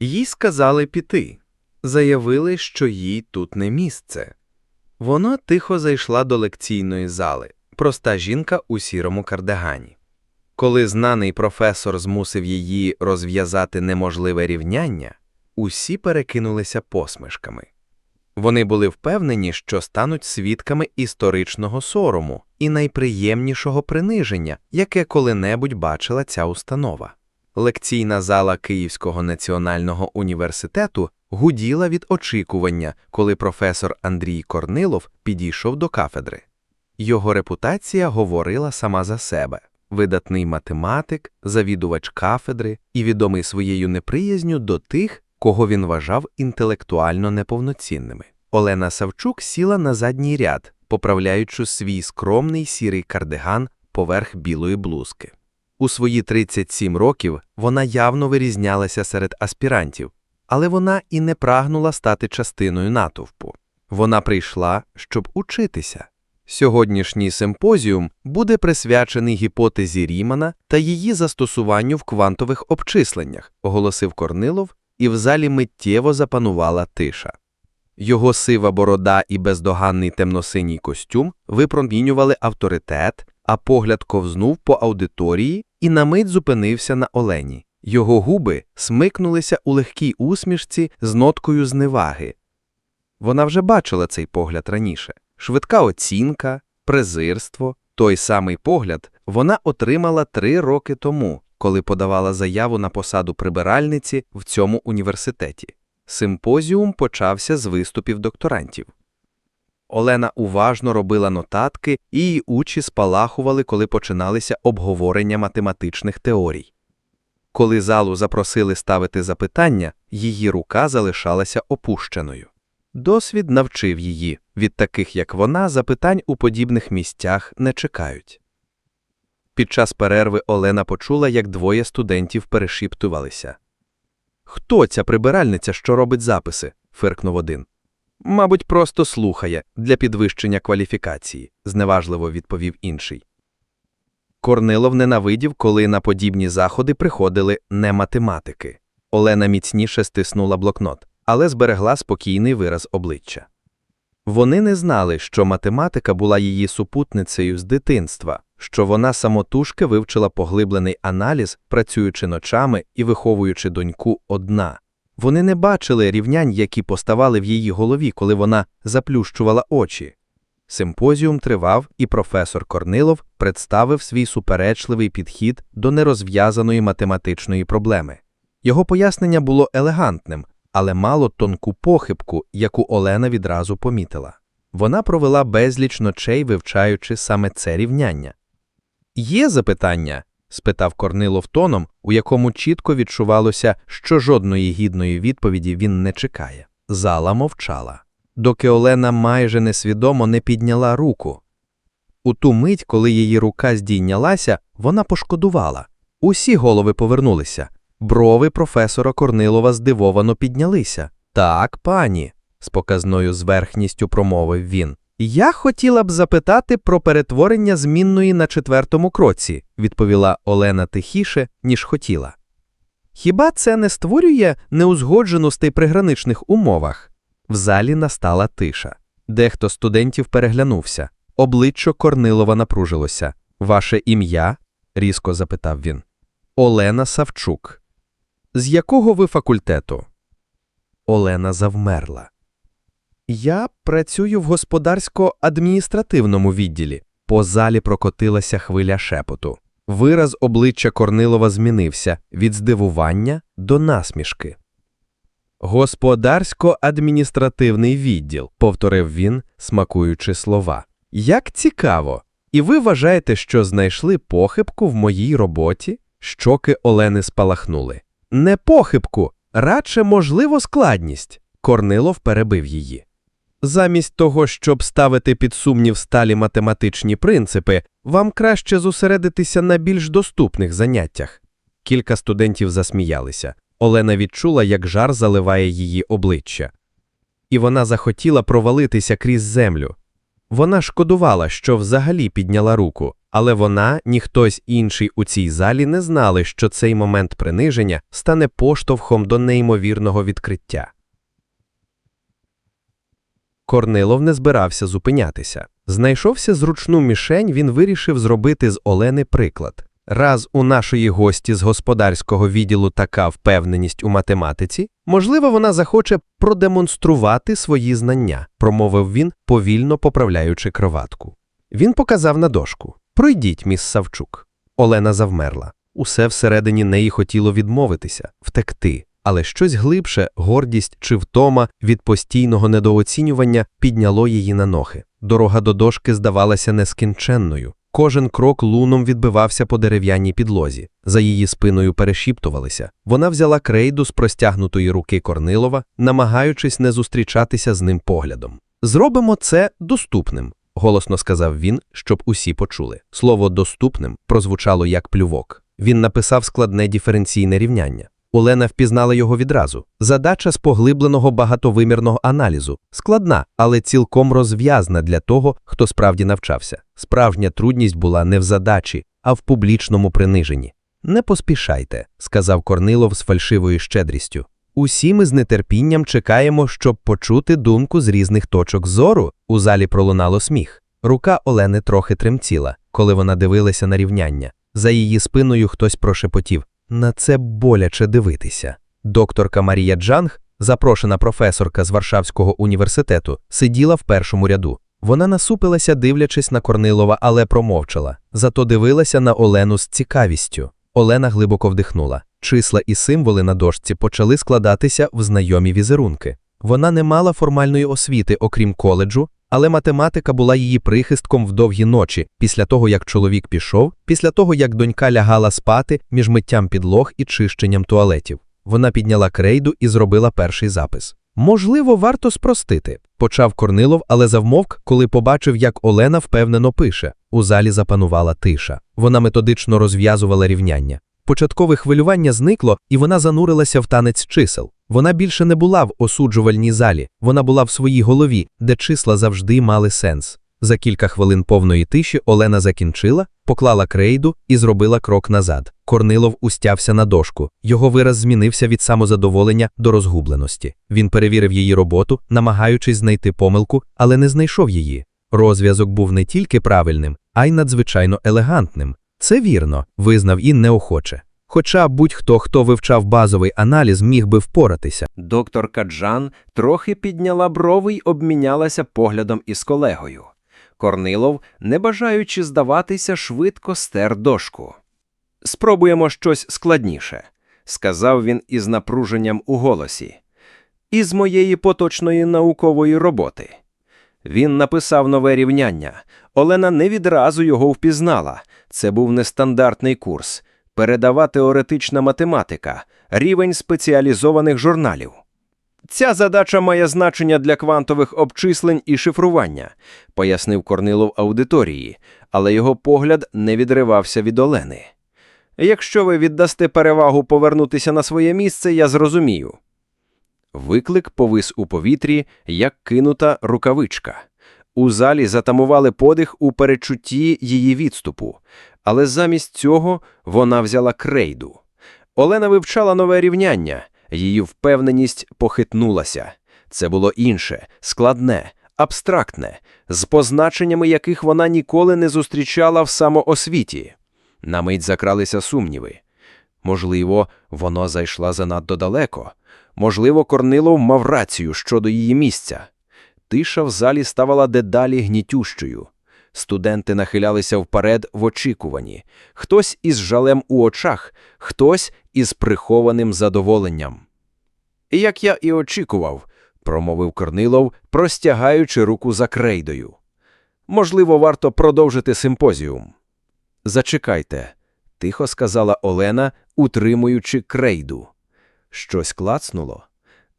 Їй сказали піти. Заявили, що їй тут не місце. Вона тихо зайшла до лекційної зали, проста жінка у сірому кардигані. Коли знаний професор змусив її розв'язати неможливе рівняння, усі перекинулися посмішками. Вони були впевнені, що стануть свідками історичного сорому і найприємнішого приниження, яке коли-небудь бачила ця установа. Лекційна зала Київського національного університету гуділа від очікування, коли професор Андрій Корнилов підійшов до кафедри. Його репутація говорила сама за себе видатний математик, завідувач кафедри і відомий своєю неприязню до тих, кого він вважав інтелектуально неповноцінними. Олена Савчук сіла на задній ряд, поправляючи свій скромний сірий кардиган поверх білої блузки. У свої 37 років вона явно вирізнялася серед аспірантів, але вона і не прагнула стати частиною натовпу. Вона прийшла, щоб учитися. Сьогоднішній симпозіум буде присвячений гіпотезі Рімана та її застосуванню в квантових обчисленнях, оголосив Корнилов, і в залі миттєво запанувала тиша. Його сива борода і бездоганний темносиній костюм випромінювали авторитет, а погляд ковзнув по аудиторії і на мить зупинився на Олені. Його губи смикнулися у легкій усмішці з ноткою зневаги. Вона вже бачила цей погляд раніше. Швидка оцінка, презирство, той самий погляд вона отримала три роки тому, коли подавала заяву на посаду прибиральниці в цьому університеті. Симпозіум почався з виступів докторантів. Олена уважно робила нотатки, і її очі спалахували, коли починалися обговорення математичних теорій. Коли залу запросили ставити запитання, її рука залишалася опущеною. Досвід навчив її, від таких як вона, запитань у подібних місцях не чекають. Під час перерви Олена почула, як двоє студентів перешіптувалися. Хто ця прибиральниця, що робить записи? фиркнув один. Мабуть, просто слухає для підвищення кваліфікації, зневажливо відповів інший. Корнилов ненавидів, коли на подібні заходи приходили не математики. Олена міцніше стиснула блокнот, але зберегла спокійний вираз обличчя. Вони не знали, що математика була її супутницею з дитинства, що вона самотужки вивчила поглиблений аналіз, працюючи ночами і виховуючи доньку одна. Вони не бачили рівнянь, які поставали в її голові, коли вона заплющувала очі. Симпозіум тривав, і професор Корнилов представив свій суперечливий підхід до нерозв'язаної математичної проблеми. Його пояснення було елегантним, але мало тонку похибку, яку Олена відразу помітила. Вона провела безліч ночей, вивчаючи саме це рівняння. Є запитання? Спитав Корнилов тоном, у якому чітко відчувалося, що жодної гідної відповіді він не чекає. Зала мовчала, доки Олена майже несвідомо не підняла руку. У ту мить, коли її рука здійнялася, вона пошкодувала. Усі голови повернулися. Брови професора Корнилова здивовано піднялися. Так, пані, з показною зверхністю промовив він. Я хотіла б запитати про перетворення змінної на четвертому кроці, відповіла Олена тихіше, ніж хотіла. Хіба це не створює неузгодженостей при граничних умовах? В залі настала тиша. Дехто студентів переглянувся. Обличчя Корнилова напружилося. Ваше ім'я? різко запитав він. Олена Савчук. З якого ви факультету? Олена завмерла. Я працюю в господарсько-адміністративному відділі. По залі прокотилася хвиля шепоту. Вираз обличчя Корнилова змінився від здивування до насмішки. Господарсько-адміністративний відділ, повторив він, смакуючи слова. Як цікаво! І ви вважаєте, що знайшли похибку в моїй роботі? Щоки Олени спалахнули. Не похибку, радше можливо складність. Корнилов перебив її. Замість того, щоб ставити під сумнів сталі математичні принципи, вам краще зосередитися на більш доступних заняттях. Кілька студентів засміялися. Олена відчула, як жар заливає її обличчя. І вона захотіла провалитися крізь землю. Вона шкодувала, що взагалі підняла руку, але вона, ні хтось інший у цій залі не знали, що цей момент приниження стане поштовхом до неймовірного відкриття. Корнилов не збирався зупинятися. Знайшовся зручну мішень, він вирішив зробити з Олени приклад. Раз у нашої гості з господарського відділу така впевненість у математиці, можливо, вона захоче продемонструвати свої знання, промовив він, повільно поправляючи кроватку. Він показав на дошку. Пройдіть, міс Савчук. Олена завмерла. Усе всередині неї хотіло відмовитися, втекти. Але щось глибше, гордість чи втома від постійного недооцінювання підняло її на ноги. Дорога до дошки здавалася нескінченною. Кожен крок луном відбивався по дерев'яній підлозі. За її спиною перешіптувалися. Вона взяла крейду з простягнутої руки Корнилова, намагаючись не зустрічатися з ним поглядом. Зробимо це доступним, голосно сказав він, щоб усі почули. Слово доступним прозвучало як плювок. Він написав складне диференційне рівняння. Олена впізнала його відразу. Задача з поглибленого багатовимірного аналізу складна, але цілком розв'язна для того, хто справді навчався. Справжня трудність була не в задачі, а в публічному приниженні. Не поспішайте, сказав Корнилов з фальшивою щедрістю. Усі ми з нетерпінням чекаємо, щоб почути думку з різних точок зору. У залі пролунало сміх. Рука Олени трохи тремтіла, коли вона дивилася на рівняння. За її спиною хтось прошепотів. На це боляче дивитися. Докторка Марія Джанг, запрошена професорка з Варшавського університету, сиділа в першому ряду. Вона насупилася, дивлячись на Корнилова, але промовчала. Зато дивилася на Олену з цікавістю. Олена глибоко вдихнула. Числа і символи на дошці почали складатися в знайомі візерунки. Вона не мала формальної освіти, окрім коледжу, але математика була її прихистком в довгі ночі, після того, як чоловік пішов, після того, як донька лягала спати між миттям підлог і чищенням туалетів. Вона підняла крейду і зробила перший запис. Можливо, варто спростити, почав Корнилов, але завмовк, коли побачив, як Олена впевнено пише. У залі запанувала тиша. Вона методично розв'язувала рівняння. Початкове хвилювання зникло, і вона занурилася в танець чисел. Вона більше не була в осуджувальній залі, вона була в своїй голові, де числа завжди мали сенс. За кілька хвилин повної тиші Олена закінчила, поклала крейду і зробила крок назад. Корнилов устявся на дошку. Його вираз змінився від самозадоволення до розгубленості. Він перевірив її роботу, намагаючись знайти помилку, але не знайшов її. Розв'язок був не тільки правильним, а й надзвичайно елегантним. Це вірно, визнав і неохоче. Хоча будь-хто, хто вивчав базовий аналіз, міг би впоратися. Докторка Джан трохи підняла брови й обмінялася поглядом із колегою. Корнилов, не бажаючи здаватися, швидко стер дошку. Спробуємо щось складніше, сказав він із напруженням у голосі. Із моєї поточної наукової роботи. Він написав нове рівняння. Олена не відразу його впізнала. Це був нестандартний курс передава теоретична математика, рівень спеціалізованих журналів. Ця задача має значення для квантових обчислень і шифрування, пояснив Корнилов аудиторії, але його погляд не відривався від Олени. Якщо ви віддасте перевагу повернутися на своє місце, я зрозумію. Виклик повис у повітрі, як кинута рукавичка. У залі затамували подих у перечутті її відступу, але замість цього вона взяла крейду. Олена вивчала нове рівняння, її впевненість похитнулася. Це було інше, складне, абстрактне, з позначеннями яких вона ніколи не зустрічала в самоосвіті. На мить закралися сумніви. Можливо, воно зайшла занадто далеко. Можливо, Корнилов мав рацію щодо її місця. Тиша в залі ставала дедалі гнітющою. Студенти нахилялися вперед в очікуванні. Хтось із жалем у очах, хтось із прихованим задоволенням. Як я і очікував, промовив Корнилов, простягаючи руку за крейдою. Можливо, варто продовжити симпозіум. Зачекайте, тихо сказала Олена, утримуючи крейду. Щось клацнуло.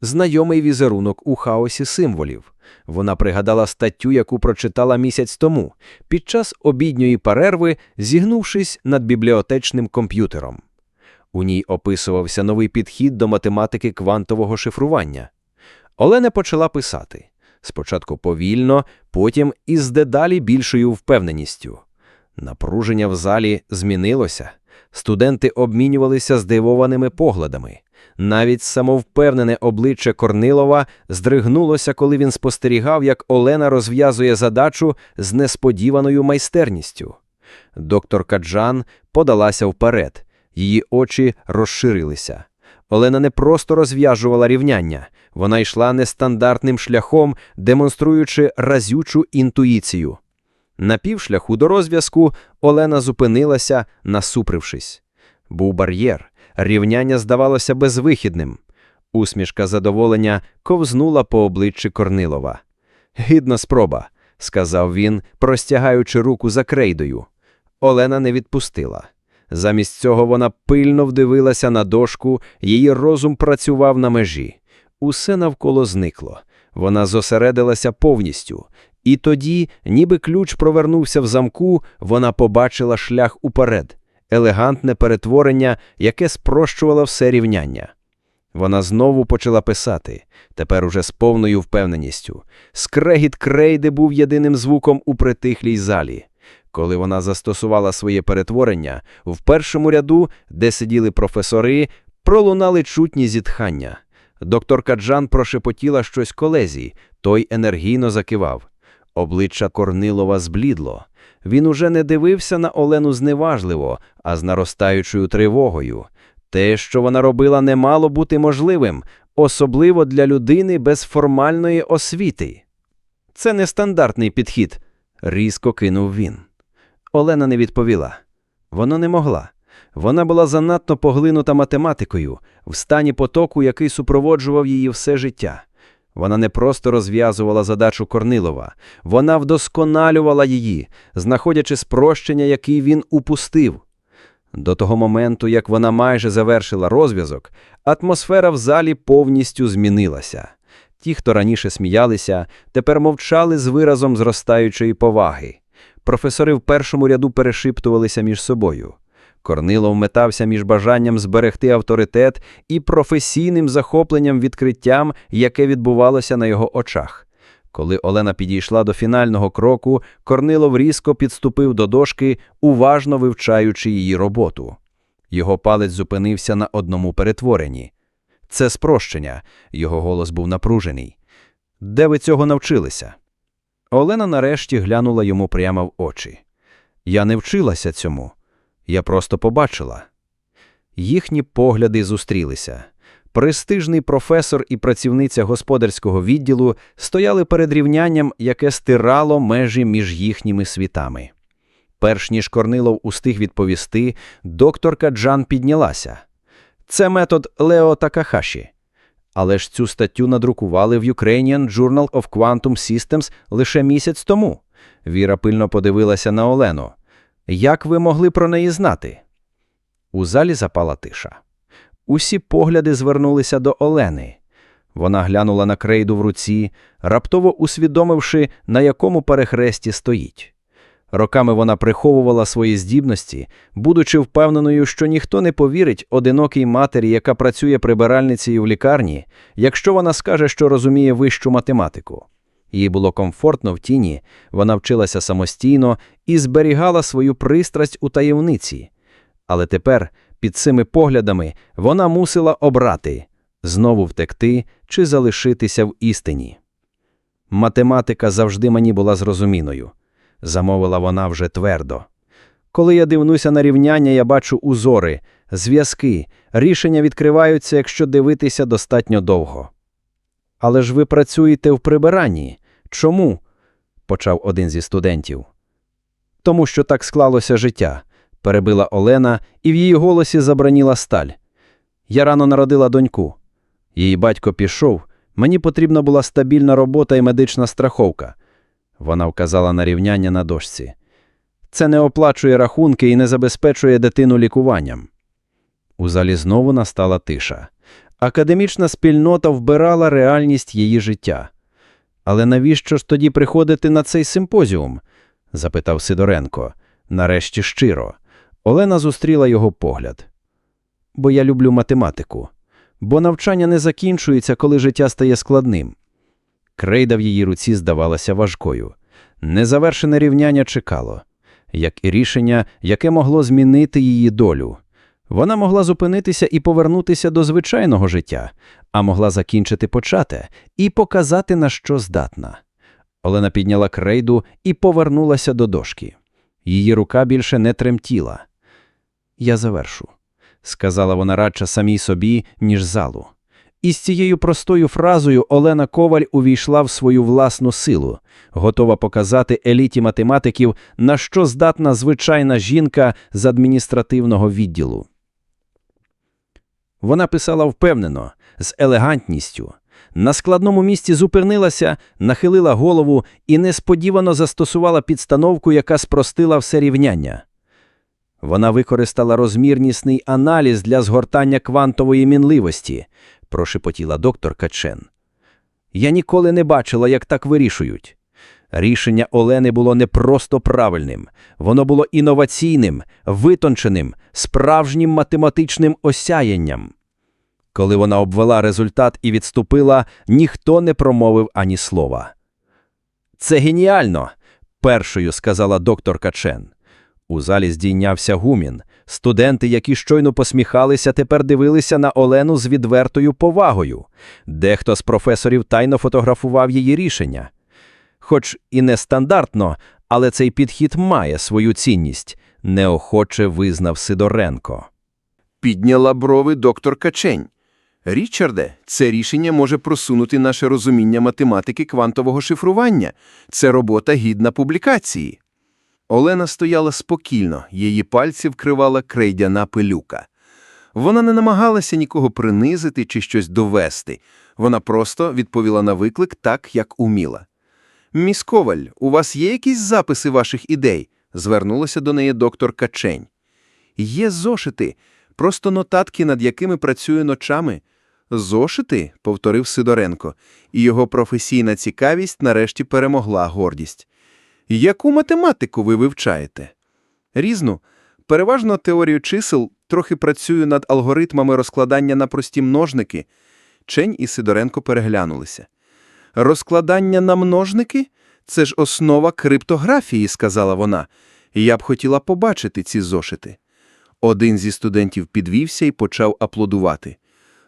Знайомий візерунок у хаосі символів. Вона пригадала статтю, яку прочитала місяць тому, під час обідньої перерви, зігнувшись над бібліотечним комп'ютером. У ній описувався новий підхід до математики квантового шифрування. Олена почала писати. Спочатку повільно, потім із дедалі більшою впевненістю. Напруження в залі змінилося. Студенти обмінювалися здивованими поглядами. Навіть самовпевнене обличчя Корнилова здригнулося, коли він спостерігав, як Олена розв'язує задачу з несподіваною майстерністю. Доктор Каджан подалася вперед, її очі розширилися. Олена не просто розв'яжувала рівняння, вона йшла нестандартним шляхом, демонструючи разючу інтуїцію. На півшляху до розв'язку Олена зупинилася, насупрившись. Був бар'єр, рівняння здавалося безвихідним. Усмішка задоволення ковзнула по обличчі Корнилова. Гідна спроба, сказав він, простягаючи руку за крейдою. Олена не відпустила. Замість цього вона пильно вдивилася на дошку, її розум працював на межі. Усе навколо зникло. Вона зосередилася повністю. І тоді, ніби ключ провернувся в замку, вона побачила шлях уперед, елегантне перетворення, яке спрощувало все рівняння. Вона знову почала писати, тепер уже з повною впевненістю. Скрегіт крейди був єдиним звуком у притихлій залі. Коли вона застосувала своє перетворення, в першому ряду, де сиділи професори, пролунали чутні зітхання. Доктор Каджан прошепотіла щось колезі, той енергійно закивав. Обличчя Корнилова зблідло. Він уже не дивився на Олену зневажливо, а з наростаючою тривогою. Те, що вона робила, не мало бути можливим, особливо для людини без формальної освіти. Це нестандартний підхід, різко кинув він. Олена не відповіла. Воно не могла. Вона була занадто поглинута математикою, в стані потоку, який супроводжував її все життя. Вона не просто розв'язувала задачу Корнилова, вона вдосконалювала її, знаходячи спрощення, який він упустив. До того моменту, як вона майже завершила розв'язок, атмосфера в залі повністю змінилася. Ті, хто раніше сміялися, тепер мовчали з виразом зростаючої поваги. Професори в першому ряду перешиптувалися між собою. Корнилов метався між бажанням зберегти авторитет і професійним захопленням відкриттям, яке відбувалося на його очах. Коли Олена підійшла до фінального кроку, Корнилов різко підступив до дошки, уважно вивчаючи її роботу. Його палець зупинився на одному перетворенні. Це спрощення, його голос був напружений. Де ви цього навчилися? Олена нарешті глянула йому прямо в очі. Я не вчилася цьому. Я просто побачила. Їхні погляди зустрілися. Престижний професор і працівниця господарського відділу стояли перед рівнянням, яке стирало межі між їхніми світами. Перш ніж Корнилов устиг відповісти, докторка Джан піднялася. Це метод Лео Такахаші. Але ж цю статтю надрукували в Ukrainian Journal of Quantum Systems лише місяць тому. Віра пильно подивилася на Олену. Як ви могли про неї знати? У залі запала тиша. Усі погляди звернулися до Олени. Вона глянула на крейду в руці, раптово усвідомивши, на якому перехресті стоїть. Роками вона приховувала свої здібності, будучи впевненою, що ніхто не повірить одинокій матері, яка працює прибиральницею в лікарні, якщо вона скаже, що розуміє вищу математику. Їй було комфортно в тіні, вона вчилася самостійно і зберігала свою пристрасть у таємниці. Але тепер, під цими поглядами, вона мусила обрати знову втекти чи залишитися в істині. Математика завжди мені була зрозуміною, замовила вона вже твердо. Коли я дивнуся на рівняння, я бачу узори, зв'язки, рішення відкриваються, якщо дивитися достатньо довго. Але ж ви працюєте в прибиранні. Чому? почав один зі студентів. Тому що так склалося життя, перебила Олена, і в її голосі забраніла сталь. Я рано народила доньку. Її батько пішов, мені потрібна була стабільна робота і медична страховка. Вона вказала на рівняння на дошці. Це не оплачує рахунки і не забезпечує дитину лікуванням. У залі знову настала тиша. Академічна спільнота вбирала реальність її життя. Але навіщо ж тоді приходити на цей симпозіум? запитав Сидоренко. Нарешті щиро. Олена зустріла його погляд. Бо я люблю математику. Бо навчання не закінчується, коли життя стає складним. Крейда в її руці здавалася важкою. Незавершене рівняння чекало, як і рішення, яке могло змінити її долю. Вона могла зупинитися і повернутися до звичайного життя, а могла закінчити почате і показати, на що здатна. Олена підняла крейду і повернулася до дошки. Її рука більше не тремтіла. Я завершу, сказала вона радше самій собі, ніж залу. І з цією простою фразою Олена Коваль увійшла в свою власну силу, готова показати еліті математиків, на що здатна звичайна жінка з адміністративного відділу. Вона писала впевнено, з елегантністю. На складному місці зупинилася, нахилила голову і несподівано застосувала підстановку, яка спростила все рівняння. Вона використала розмірнісний аналіз для згортання квантової мінливості, прошепотіла докторка Чен. Я ніколи не бачила, як так вирішують. Рішення Олени було не просто правильним, воно було інноваційним, витонченим, справжнім математичним осяянням. Коли вона обвела результат і відступила, ніхто не промовив ані слова. Це геніально, першою сказала докторка Чен. У залі здійнявся гумін. Студенти, які щойно посміхалися, тепер дивилися на Олену з відвертою повагою. Дехто з професорів тайно фотографував її рішення. Хоч і нестандартно, але цей підхід має свою цінність, неохоче визнав Сидоренко. Підняла брови доктор Качень. Річарде, це рішення може просунути наше розуміння математики квантового шифрування. Це робота гідна публікації. Олена стояла спокійно, її пальці вкривала крейдяна пилюка. Вона не намагалася нікого принизити чи щось довести. Вона просто відповіла на виклик так, як уміла. «Міс Коваль, у вас є якісь записи ваших ідей?» – звернулася до неї доктор Качень. Є зошити, просто нотатки, над якими працює ночами. Зошити, повторив Сидоренко, і його професійна цікавість нарешті перемогла гордість. Яку математику ви вивчаєте? Різну. Переважно теорію чисел, трохи працюю над алгоритмами розкладання на прості множники. Чень і Сидоренко переглянулися. Розкладання на множники – це ж основа криптографії, сказала вона. Я б хотіла побачити ці зошити. Один зі студентів підвівся і почав аплодувати.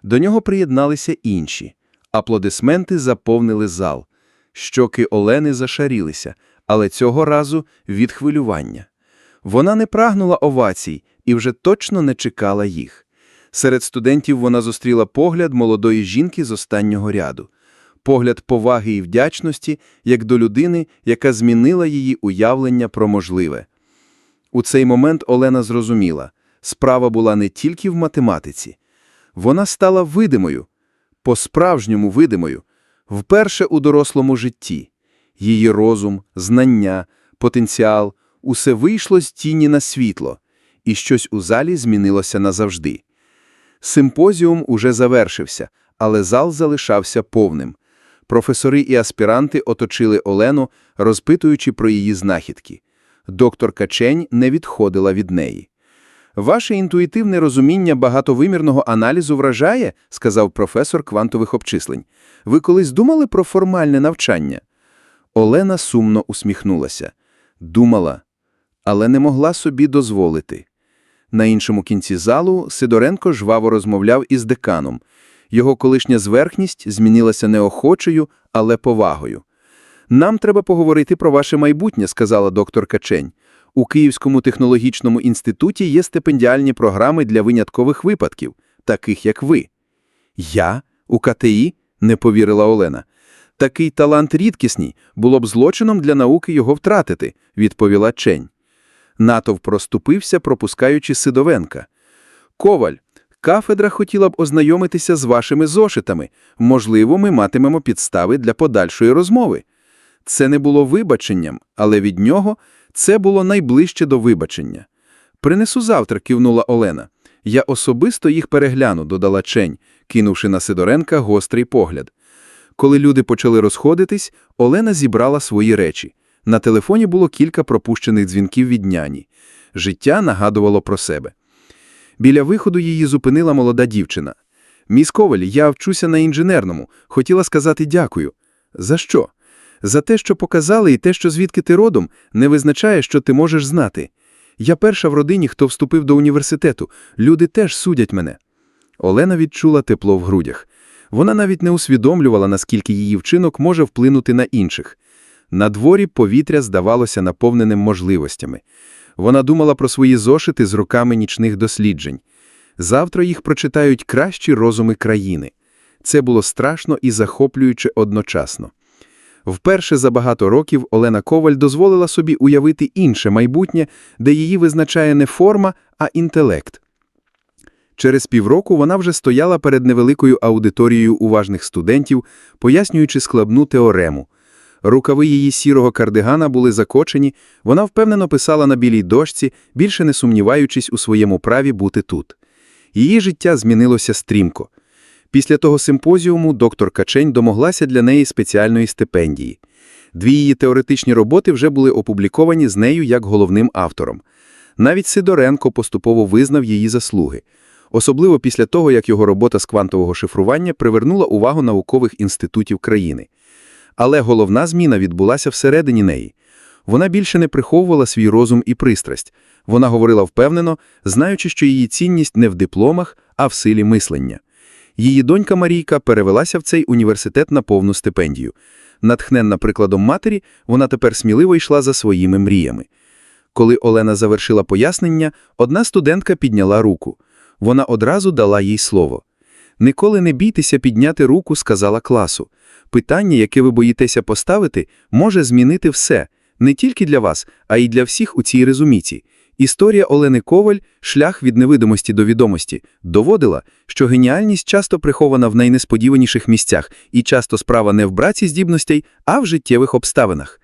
До нього приєдналися інші. Аплодисменти заповнили зал. Щоки Олени зашарілися, але цього разу від хвилювання. Вона не прагнула овацій і вже точно не чекала їх. Серед студентів вона зустріла погляд молодої жінки з останнього ряду. Погляд поваги і вдячності, як до людини, яка змінила її уявлення про можливе. У цей момент Олена зрозуміла, справа була не тільки в математиці. Вона стала видимою, по-справжньому видимою, вперше у дорослому житті. Її розум, знання, потенціал – усе вийшло з тіні на світло, і щось у залі змінилося назавжди. Симпозіум уже завершився, але зал залишався повним. Професори і аспіранти оточили Олену, розпитуючи про її знахідки. Доктор Качень не відходила від неї. Ваше інтуїтивне розуміння багатовимірного аналізу вражає, сказав професор квантових обчислень. Ви колись думали про формальне навчання? Олена сумно усміхнулася. Думала, але не могла собі дозволити. На іншому кінці залу Сидоренко жваво розмовляв із деканом. Його колишня зверхність змінилася не охочою, але повагою. «Нам треба поговорити про ваше майбутнє», – сказала доктор Качень. У Київському технологічному інституті є стипендіальні програми для виняткових випадків, таких як ви. Я? У КТІ? не повірила Олена. Такий талант рідкісний, було б злочином для науки його втратити, відповіла Чень. Натов проступився, пропускаючи Сидовенка. Коваль, кафедра хотіла б ознайомитися з вашими зошитами. Можливо, ми матимемо підстави для подальшої розмови. Це не було вибаченням, але від нього це було найближче до вибачення. Принесу завтра, кивнула Олена. Я особисто їх перегляну, додала Чень, кинувши на Сидоренка гострий погляд. Коли люди почали розходитись, Олена зібрала свої речі. На телефоні було кілька пропущених дзвінків від няні. Життя нагадувало про себе. Біля виходу її зупинила молода дівчина. «Міс Коваль, я вчуся на інженерному. Хотіла сказати дякую. За що? За те, що показали, і те, що звідки ти родом, не визначає, що ти можеш знати. Я перша в родині, хто вступив до університету. Люди теж судять мене. Олена відчула тепло в грудях. Вона навіть не усвідомлювала, наскільки її вчинок може вплинути на інших. На дворі повітря здавалося наповненим можливостями. Вона думала про свої зошити з роками нічних досліджень. Завтра їх прочитають кращі розуми країни. Це було страшно і захоплююче одночасно. Вперше за багато років Олена Коваль дозволила собі уявити інше майбутнє, де її визначає не форма, а інтелект. Через півроку вона вже стояла перед невеликою аудиторією уважних студентів, пояснюючи складну теорему. Рукави її сірого кардигана були закочені, вона впевнено писала на білій дошці, більше не сумніваючись у своєму праві бути тут. Її життя змінилося стрімко. Після того симпозіуму доктор Качень домоглася для неї спеціальної стипендії. Дві її теоретичні роботи вже були опубліковані з нею як головним автором. Навіть Сидоренко поступово визнав її заслуги, особливо після того, як його робота з квантового шифрування привернула увагу наукових інститутів країни. Але головна зміна відбулася всередині неї. Вона більше не приховувала свій розум і пристрасть. Вона говорила впевнено, знаючи, що її цінність не в дипломах, а в силі мислення. Її донька Марійка перевелася в цей університет на повну стипендію. Натхненна прикладом матері, вона тепер сміливо йшла за своїми мріями. Коли Олена завершила пояснення, одна студентка підняла руку. Вона одразу дала їй слово. «Ніколи не бійтеся підняти руку», – сказала класу. «Питання, яке ви боїтеся поставити, може змінити все, не тільки для вас, а й для всіх у цій резуміці. Історія Олени Коваль, шлях від невидимості до відомості, доводила, що геніальність часто прихована в найнесподіваніших місцях і часто справа не в браці здібностей, а в життєвих обставинах.